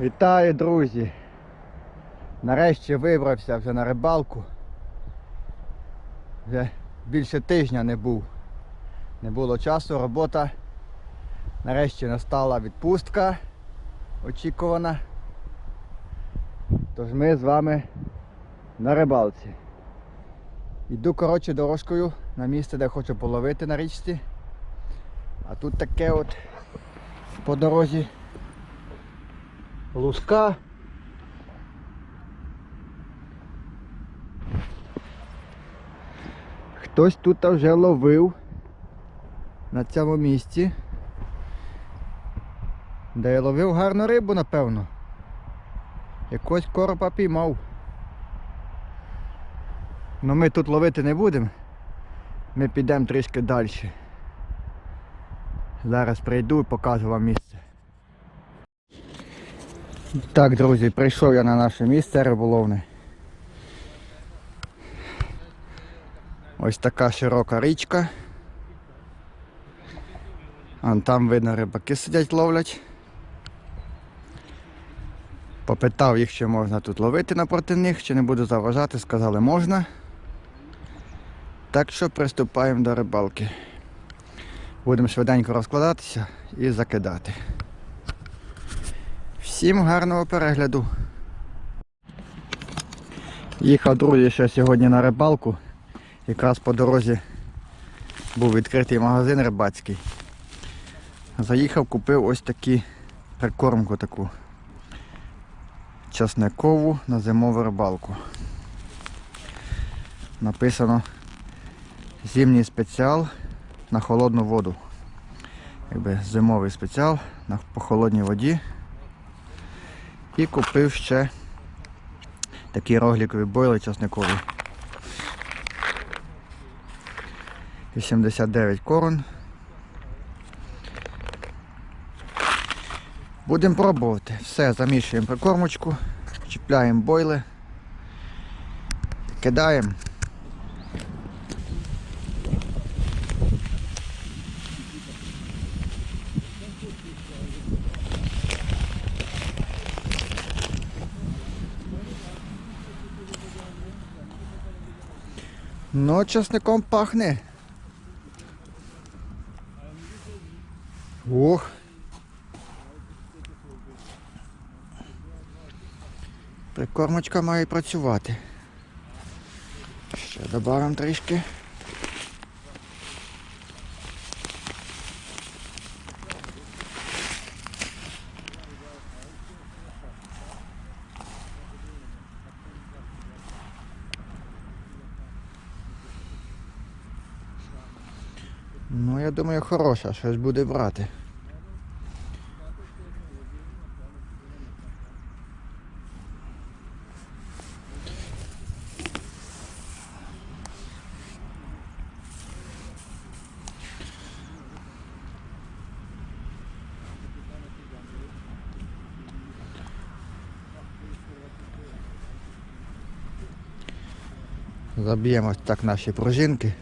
Вітаю, друзі! Нарешті вибрався вже на рибалку. Вже більше тижня не був. Не було часу, робота. Нарешті настала відпустка очікувана. Тож ми з вами на рибалці. Йду коротше дорожкою на місце, де хочу половити на річці. А тут таке от по дорозі луска. Хтось тут вже ловив на цьому місці. Де я ловив гарну рибу, напевно. Якось коропа піймав. Ну ми тут ловити не будемо. Ми підемо трішки далі. Зараз прийду і покажу вам місце. Так, друзі, прийшов я на наше місце риболовне. Ось така широка річка. Вон там видно рибаки сидять ловлять. Попитав їх, чи можна тут ловити напроти них, чи не буду заважати, сказали можна. Так що приступаємо до рибалки. Будемо швиденько розкладатися і закидати. Всім гарного перегляду. Їхав друзі ще сьогодні на рибалку. Якраз по дорозі був відкритий магазин рибацький. Заїхав, купив ось такі прикормку таку часникову на зимову рибалку. Написано зимній спеціал на холодну воду. Якби зимовий спеціал на по холодній воді. І купив ще такі роглікові бойли часникові. 89 корон. Будемо пробувати. Все, замішуємо прикормочку, чіпляємо бойли, кидаємо. Ну, часником пахне. Ох. Прикормочка має працювати. Ще добавимо трішки. Ну, я думаю, хороша, щось буде брати. Заб'ємо так наші пружинки.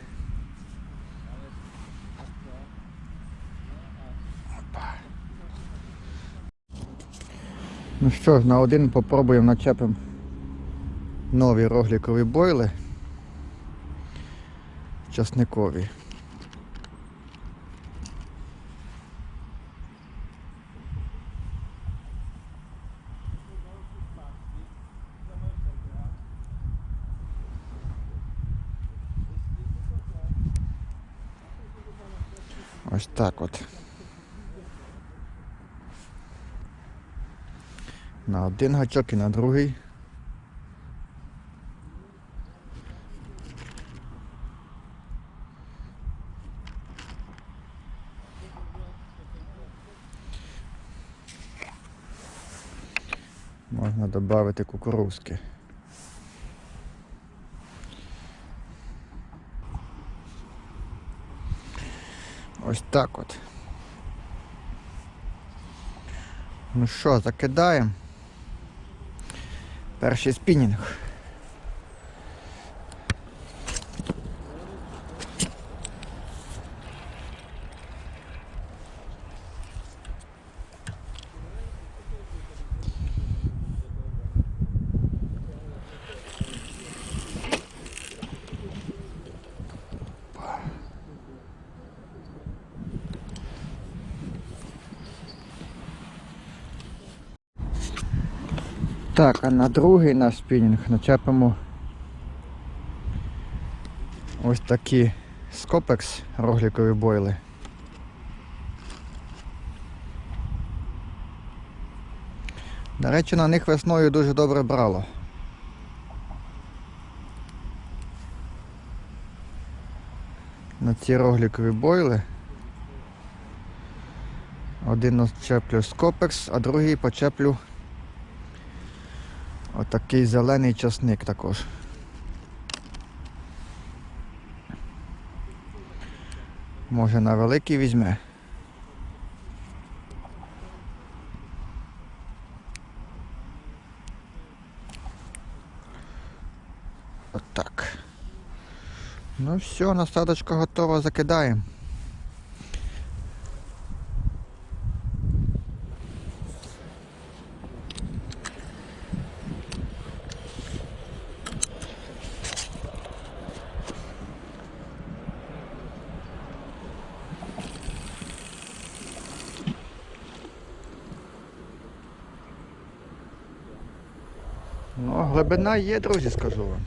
Ну що ж, на один попробуємо начепимо нові роглікові бойли. Часникові. Ось так от. На один гачок і на другий. Можна додати кукурузки. Ось так от. Ну що, закидаємо. Перший спінінг. Так, а на другий наш спінінг начепимо ось такі скопекс роглікові бойли. До речі, на них весною дуже добре брало. На ці роглікові бойли. Один почеплю скопекс, а другий почеплю отакий зелений часник також. Може на великий візьме. Отак. Ну все, насадочка готова, закидаємо. Ну, глибина є, друзі, скажу вам.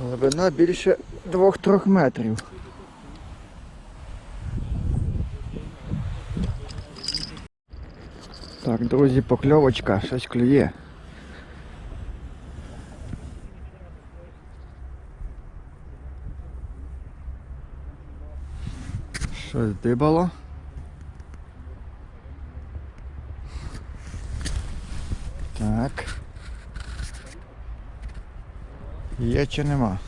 Глибина більше 2-3 метрів. Так, друзі, покльовочка, щось клює. Щось дибало. Так. Є чи нема?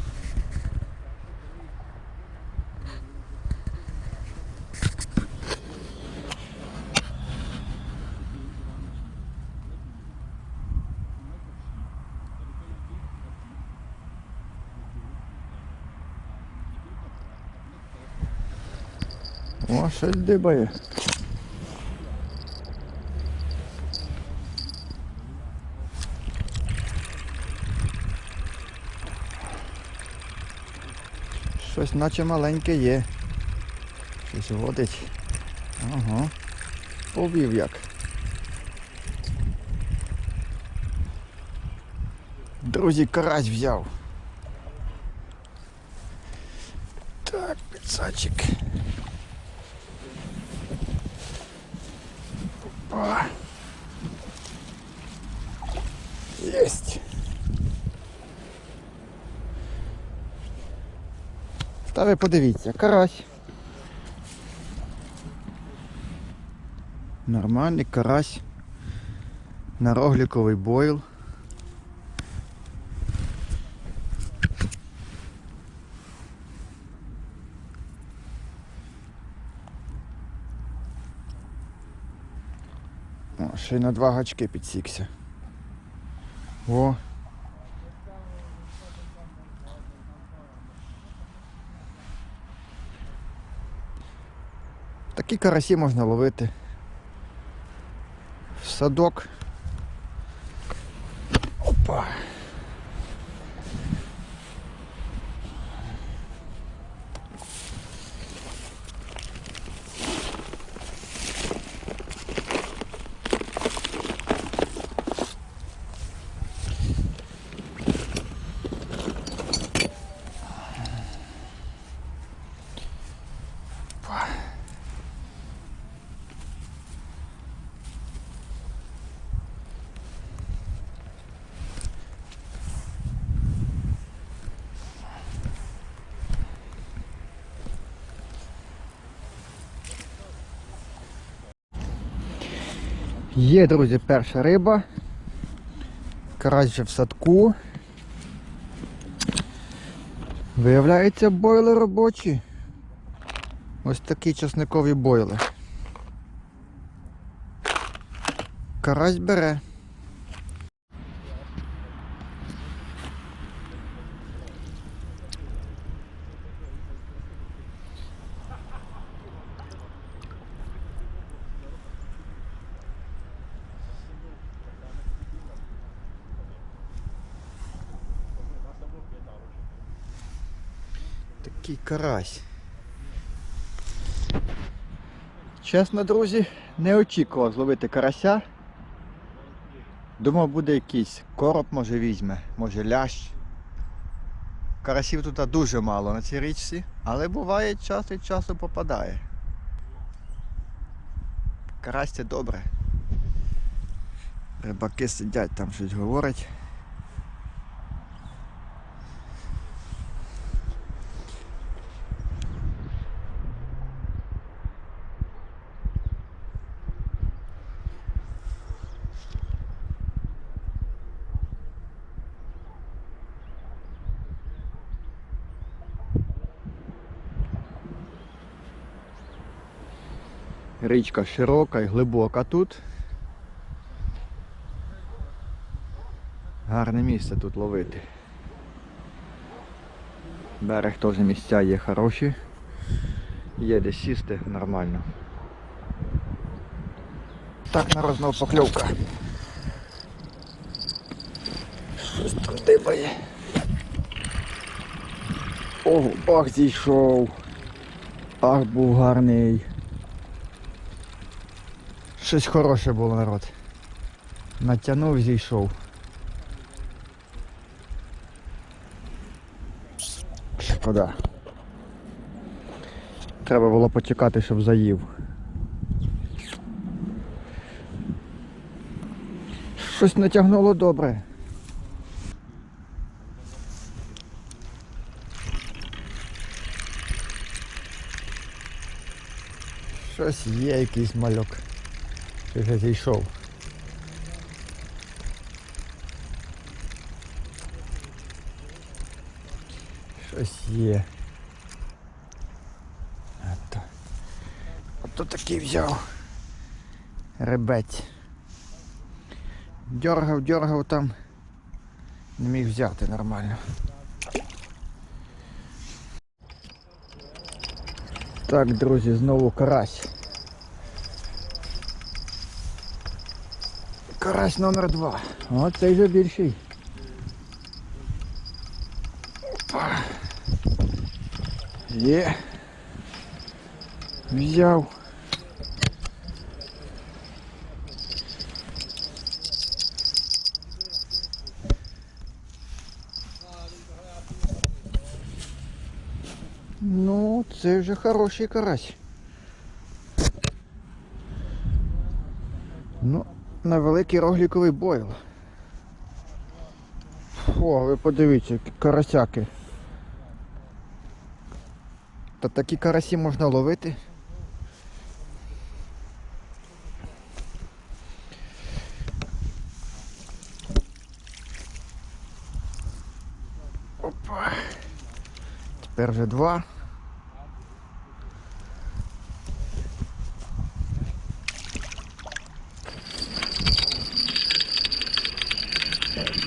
О, щось дибає. Щось наче маленьке є. Щось водить. Ага. Повів як. Друзі, карась взяв. Так, підсачик. Опа. Єсть. Та ви подивіться, карась. Нормальний карась. На рогліковий бойл. О, ще й на два гачки підсікся. О, Такі карасі можна ловити. В садок. Є, друзі, перша риба. Вже в садку. Виявляється, бойли робочі. Ось такі часникові бойли. Карась бере. Такий карась. Чесно, друзі, не очікував зловити карася. Думав, буде якийсь короб, може візьме, може лящ. Карасів тут дуже мало на цій річці, але буває час від часу попадає. Карась це добре. Рибаки сидять, там щось говорять. Річка широка і глибока тут. Гарне місце тут ловити. Берег теж місця є хороші. Є де сісти нормально. Так народ знову покльовка. Щось там дибає. Ого, бах зійшов. Ах, був гарний. Щось хороше було народ. Натягнув, зійшов. Шкода. Треба було почекати, щоб заїв. Щось натягнуло добре. Щось є якийсь мальок. Чи вже зійшов. Щось є. Ото. Ото такий взяв. Ребець. Дергав, дергав там. Не міг взяти нормально. Так, друзі, знову карась. Карась номер два. О, цей вже більший. Опа. Є. Взяв. Ну, це вже хороший карась. Ну, на великий рогліковий бойл. О, ви подивіться, які карасяки. Та такі карасі можна ловити. Опа. Тепер вже два.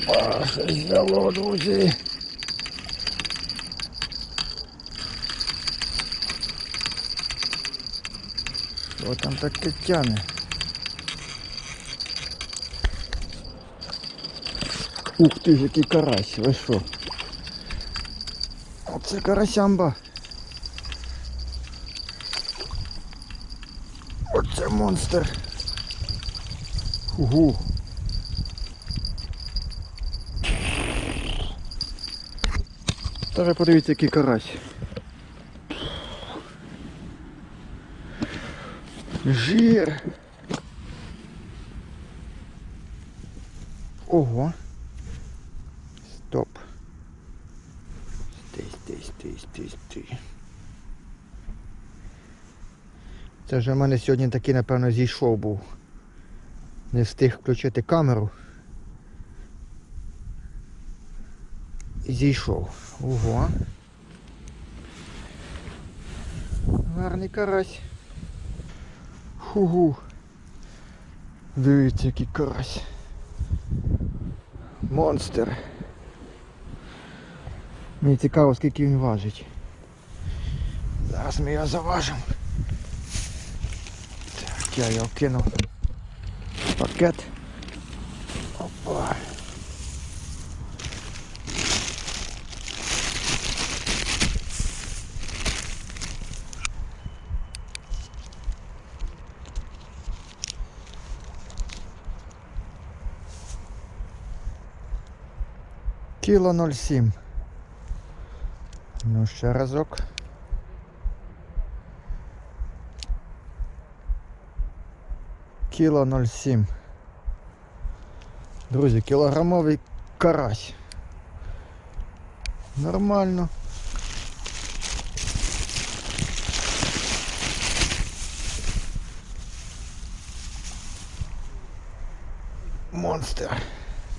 Опа, щось взяло, друзі. Що там таке тяне? Ух ти ж, який карась, ви що? Оце карасямба. Оце монстр. Угу. Та подивіться, який карась. Жир. Ого. Стоп. Стій, стій, стій, стій, стій. Це вже в мене сьогодні такий, напевно, зійшов був. Не встиг включити камеру. Зійшов. Ого. Гарний карась. Хугу. Дивіться, який карась. Монстр. Мені цікаво, скільки він важить. Зараз ми його заважимо. Так, я його кинув. Пакет. Опа. Кіло 0,7. Ну, ще разок. Кіло 0,7. Друзі, кілограмовий карась. Нормально. Монстр.